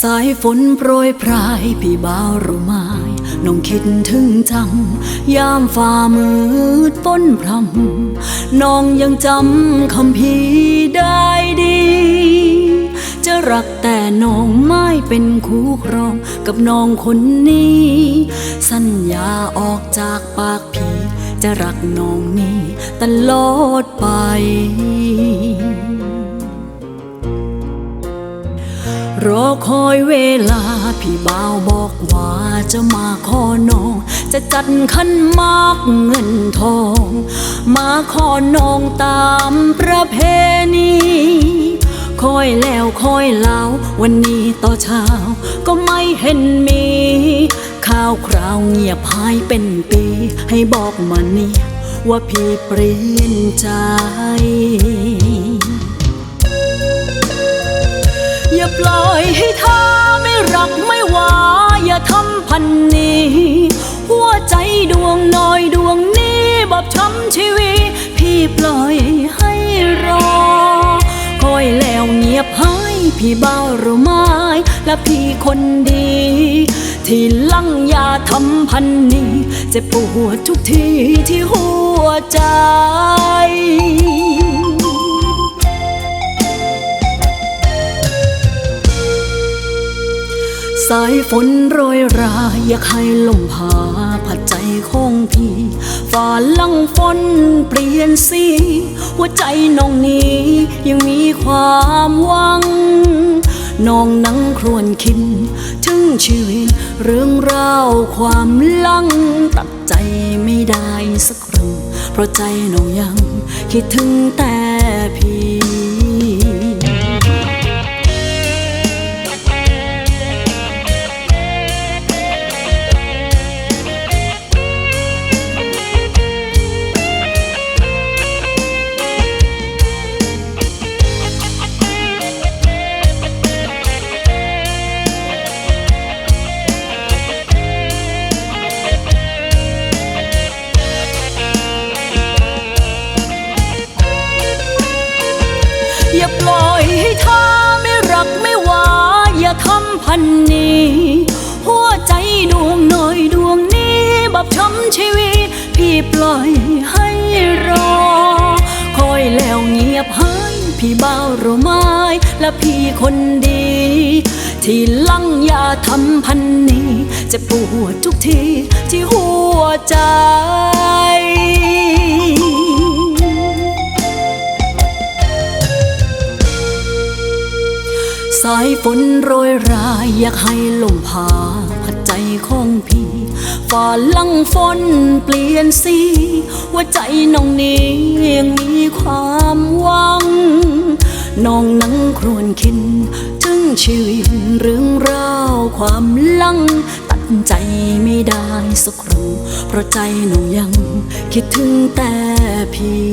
สายฝนโปรยพรายพี่บ่าวรู้ไหมน้องคิดถึงจัง ยามฝ่ามืดฝนพรำน้องยังจำคำพีได้ดี จะรักแต่น้องไม่เป็นคู่ครองกับน้องคนนี้ สัญญาออกจากปากพี่จะรักน้องนี้ตลอดไป รอคอยเวลา พี่บ่าวบอกว่าจะมาขอน้อง จะจัดขันมากเงินทอง มาขอน้องตามประเพณีคอยแล้วคอยเล่าวันนี้ต่อเช้า ก็ไม่เห็นมี ข่าวคราวเงียบหายเป็นปี ให้บอกมานี่ว่าพี่เปลี่ยนใจ หัวใจดวงน้อยดวงนี้บอบช้ำชีวิตพี่ปล่อยให้รอ คอยแล้วเงียบหายพี่เบาหรือไม่และพี่คนดี ที่ลังยาทำพันนี้เจ็บปวดทุกทีที่หัวใจ สายฝนโรยรา อยากให้ลมพาผัดใจของพี่ฝ่าลังฝนเปลี่ยนสี หัวใจน้องนี้ยังมีความหวัง น้องนั่งครวนคิดถึงชีวิต เรื่องราวความลัง ตัดใจไม่ได้สักครั้งเพราะใจน้องยังคิดถึงแต่พี่ พันนี้ หัวใจดวงน้อยดวงนี้บอบช้ำชีวิต พี่ปล่อยให้รอ คอยแล้วเงียบหายพี่เบาหรือไม่และพี่คนดี ที่ลังยาทำพันนี้ จะปวดทุกทีที่หัวใจ สายฝนโรยรายอยากให้ลมพาผัดใจของพี่ฝ่าลังฝนเปลี่ยนสีหัวใจน้องนี้ยังมีความหวัง น้องนั่งครวนคิดถึงชีวิตเรื่องราวความลังตัดใจไม่ได้สักครู่เพราะใจน้องยังคิดถึงแต่พี่